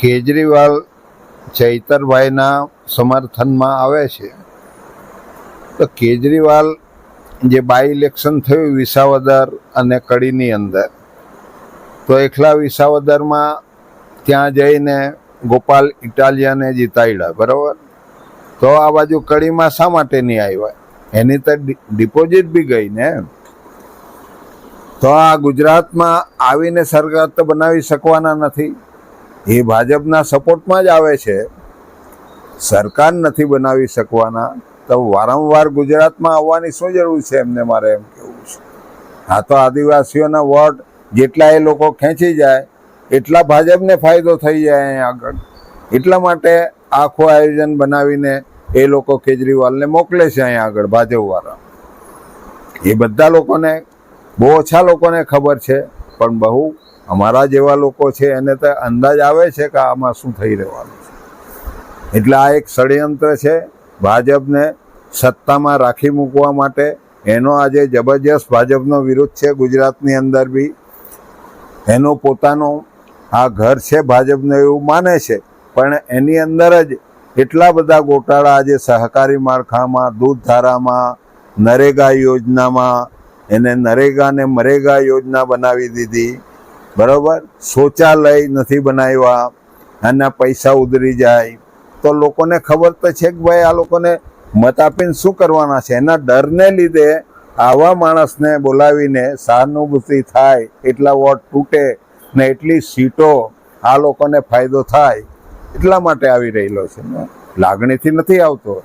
કેજરીવાલ ચૈતરભાઈના સમર્થનમાં આવે છે. તો કેજરીવાલ જે બાય ઇલેક્શન થયું વિસાવદર અને કડીની અંદર, તો એકલા વિસાવદરમાં ત્યાં જઈને ગોપાલ ઇટાલિયાને જીતાડ્યા, બરાબર? તો આ બાજુ કડીમાં શા માટે નહીં આવ્યા? એની તો ડિપોઝિટ બી ગઈ ને તો આ ગુજરાતમાં આવીને સરકાર તો બનાવી શકવાના નથી. એ ભાજપના સપોર્ટમાં જ આવે છે. સરકાર નથી બનાવી શકવાના. તો વારંવાર ગુજરાતમાં આવવાની શું જરૂર છે એમને મારે એમ કેવું છે. આ તો આદિવાસીઓના વોટ જેટલા એ લોકો ખેંચી જાય, એટલા ભાજપને ફાયદો થઈ જાય અહીં આગળ. એટલા માટે આખું આયોજન બનાવીને એ લોકો કેજરીવાલને મોકલે છે અહીં આગળ ભાજપવાળા એ બધા લોકોને, બહુ ઓછા લોકોને ખબર છે. પણ બહુ અમારા જેવા લોકો છે, એને તો અંદાજ આવે છે કે આમાં શું થઈ રહેવાનું છે. એટલે આ એક ષડયંત્ર છે, ભાજપને સત્તામાં રાખી મૂકવા માટે એનો આજે જબરજસ્ત ભાજપનો વિરોધ છે, ગુજરાતની અંદર બી. એનો પોતાનો આ ઘર છે ભાજપને એવું માને છે, પણ એની અંદર જ એટલા બધા ગોટાળા આજે સહકારી માળખામાં દૂધ ધારામાં નરેગા યોજનામાં એને નરેગા ને મરેગા યોજના બનાવી દીધી. બરાબર? શૌચાલય નથી બનાવ્યા. આના પૈસા ઉધરી જાય. તો લોકોને ખબર તો છે કે ભાઈ આ લોકોને મત આપીને શું કરવાના છે? એના ડરને લીધે આવા માણસને બોલાવીને સહાનુભૂતિ થાય, એટલા વોટ તૂટે ને એટલી સીટો આ લોકોને ફાયદો થાય, એટલા માટે આવી રહેલો છે. લાગણીથી નથી આવતો.